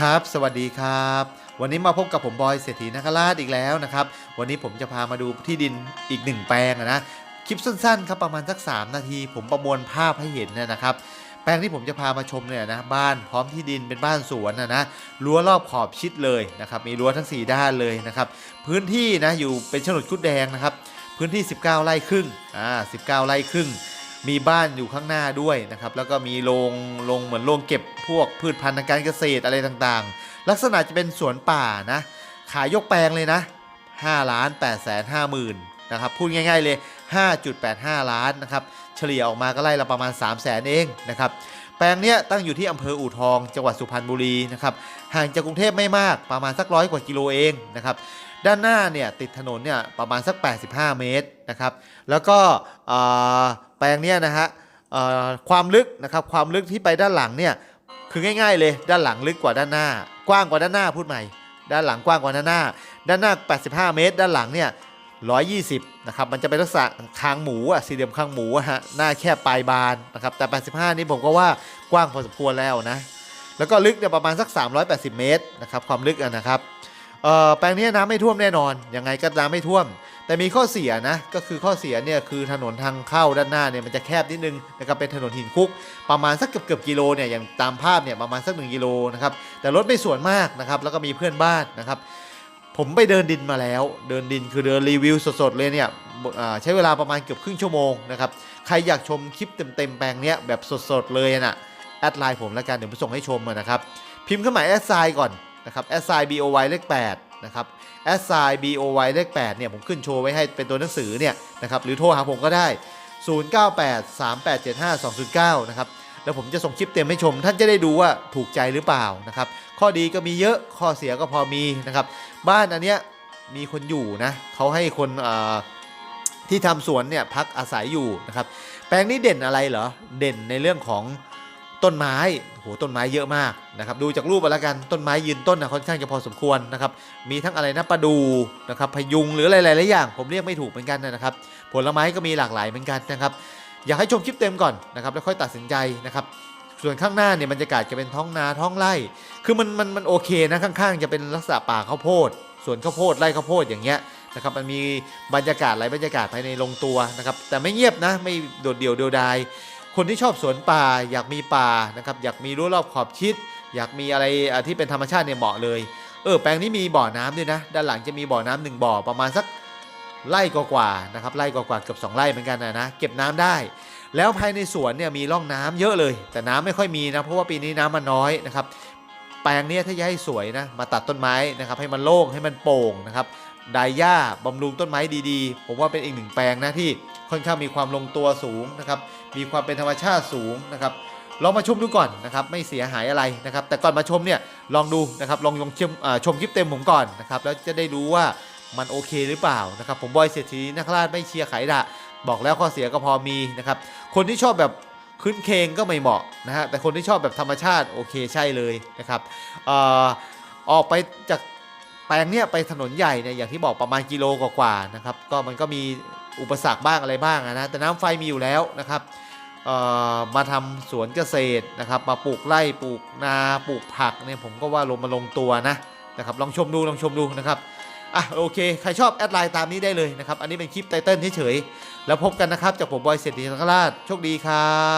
ครับ สวัสดีครับ วันนี้มาพบกับผมบอยเศรษฐีนคราชอีกแล้วนะครับ วันนี้ผมจะพามาดูที่ดินอีกหนึ่งแปลงนะ คลิปสั้นๆครับประมาณสัก 3 นาที ผมประมวลภาพให้เห็นเนยนะครับ แปลงที่ผมจะพามาชมเนี่ยนะบ้านพร้อมที่ดินเป็นบ้านสวนนะนะรั้วรอบขอบชิดเลยนะครับ มีรั้วทั้ง 4 ด้านเลยนะครับ พื้นที่นะอยู่เป็นโฉนดคุดแดงนะครับ พื้นที่ 19 ไร่ครึ่ง อ่า 19 ไร่ครึ่ง มีบ้านอยู่ข้างหน้าด้วยนะครับ แล้วก็มีโรงโรงเหมือนโรงเก็บพวกพืชพันธุ์ทางการเกษตรอะไรต่างๆ ลักษณะจะเป็นสวนป่านะ ขายยกแปลงเลยนะ5ล้าน8แสน5หมื่นนะครับ พูดง่ายๆเลย 5.85 ล้านนะครับ เฉลี่ยออกมาก็ไล่ละประมาณ 3 0 0แสนเองนะครับ แปลงเนี้ยตั้งอยู่ที่อำเภออู่ทอง จังหวัดสุพรรณบุรีนะครับ ห่างจากกรุงเทพไม่มาก ประมาณสักร้อยกว่ากิโลเองนะครับ ด้านหน้าเนี่ยติดถนนเนี่ยประมาณสัก 85 เมตรนะครับ แล้วก็แปลงเนี้ยนะฮะความลึกนะครับความลึกที่ไปด้านหลังเนี่ยคือง่าย ๆ เลยด้านหลังลึกกว่าด้านหน้า กว้างกว่าด้านหน้าพูดใหม่ ด้านหลังกว้างกว่าด้านหน้า ด้านหน้า 85 เมตร ด้านหลังเนี่ย120นะครับมันจะเป็นลักษณะคางหมูอะสี่เหลี่ยมคางหมูฮะหน้าแคบปลายบานนะครับแต่ 85 นี่ผมก็ว่ากว้างพอสมควรแล้วนะแล้วก็ลึกเนี่ยประมาณสัก 380 เมตรนะครับความลึกนะครับ แปลงนี้น้ำไม่ท่วมแน่นอน ยังไงก็น้ำไม่ท่วม แต่มีข้อเสียนะ ก็คือข้อเสียเนี่ยคือถนนทางเข้าด้านหน้าเนี่ยมันจะแคบนิดนึงนะครับเป็นถนนหินคุก ประมาณสักเกือบเกือบกิโลเนี่ยอย่างตามภาพเนี่ยประมาณสัก1กิโลนะครับ แต่รถไม่สวนมากนะครับ แล้วก็มีเพื่อนบ้านนะครับ ผมไปเดินดินมาแล้ว เดินดินคือเดินรีวิวสดๆเลยเนี่ยใช้เวลาประมาณเกือบครึ่งชั่วโมงนะครับ ใครอยากชมคลิปเต็มๆแปลงเนี้ยแบบสดๆเลยนะแอดไลน์ผมแล้วกันเดี๋ยวผมส่งให้ชมนะครับพิมพ์เข้ามาแอดไซน์ก่อน นะครับแอดไซน์ BOY เลข8นะครับแอดไซน์ BOY เลข8เนี่ยผมขึ้นโชว์ไว้ให้เป็นตัวหนังสือเนี่ยนะครับหรือโทรหาผมก็ได้ 0983875209 นะครับแล้วผมจะส่งคลิปเต็มให้ชม ท่านจะได้ดูว่าถูกใจหรือเปล่านะครับข้อดีก็มีเยอะข้อเสียก็พอมีนะครับบ้านอันเนี้ยมีคนอยู่นะเขาให้คนที่ทำสวนเนี่ยพักอาศัยอยู่นะครับแปลงนี้เด่นอะไรเหรอเด่นในเรื่องของ ต้นไม้โหต้นไม้เยอะมากนะครับดูจากรูปเอาละกันต้นไม้ยืนต้นนะค่อนข้างจะพอสมควรนะครับมีทั้งอะไรนะประดูนะครับพยุงหรืออะไรหลายๆอย่าง ผมเรียกไม่ถูกเหมือนกันนะครับผลไม้ก็มีหลากหลายเหมือนกันนะครับอยากให้ชมคลิปเต็มก่อนนะครับแล้วค่อยตัดสินใจนะครับส่วนข้างหน้าเนี่ยบรรยากาศจะเป็นท้องนาท้องไร่ คือมันมันมันโอเคนะข้างๆ จะเป็นลักษณะป่าข้าวโพดสวนข้าวโพดไร่ข้าวโพดอย่างเงี้ยนะครับมันมีบรรยากาศหลายบรรยากาศภายในลงตัวนะครับแต่ไม่เงียบนะไม่โดดเดี่ยวเดียวดาย คนที่ชอบสวนป่า อยากมีป่านะครับอยากมีรั้วรอบขอบชิด อยากมีอะไรที่เป็นธรรมชาติเนี่ยเหมาะเลยเออแปลงนี้มีบ่อน้ำด้วยนะ ด้านหลังจะมีบ่อน้ำหนึ่งบ่อประมาณสักไร่กว่าๆนะครับไร่กว่าๆเกือบ2ไร่เหมือนกันนะนะเก็บน้ำได้ แล้วภายในสวนเนี่ยมีร่องน้ำเยอะเลย แต่น้ำไม่ค่อยมีนะเพราะว่าปีนี้น้ำมันน้อยนะครับแปลงนี้ถ้าจะให้สวยนะมาตัดต้นไม้นะครับให้มันโล่งให้มันโป่งนะครับดายหญ้าบำรุงต้นไม้ดีๆ ผมว่าเป็นอีกหนึ่งแปลงนะที่ ค่อนข้างมีความลงตัวสูงนะครับ มีความเป็นธรรมชาติสูงนะครับ ลองมาชมดูก่อนนะครับ ไม่เสียหายอะไรนะครับ แต่ก่อนมาชมเนี่ยลองดูนะครับ ลองลองชมชมคลิปเต็มผมก่อนนะครับ แล้วจะได้รู้ว่ามันโอเคหรือเปล่านะครับ ผมบอยเศรษฐีนักราชไม่เชียร์ไขดะบอกแล้วข้อเสียก็พอมีนะครับ คนที่ชอบแบบขึ้นเคงก็ไม่เหมาะนะฮะ แต่คนที่ชอบแบบธรรมชาติโอเคใช่เลยนะครับออออกไปจากแปลงเนี้ยไปถนนใหญ่เนี่ยอย่างที่บอกประมาณกิโลกว่าๆนะครับ ก็มันก็มี อุปสรรคบ้างอะไรบ้างนะแต่น้ำไฟมีอยู่แล้วนะครับมาทำสวนเกษตรนะครับ มาปลูกไร่ปลูกนาปลูกผักเนี่ยผมก็ว่าลงมาลงตัวนะนะครับลองชมดูลองชมดูนะครับอะโอเคใครชอบแอดไลน์ตามนี้ได้เลยนะครับ อันนี้เป็นคลิปไตเติ้ลเฉยๆแล้วพบกันนะครับ จากผมบอยเศรษฐีสังฆราชโชคดีครับ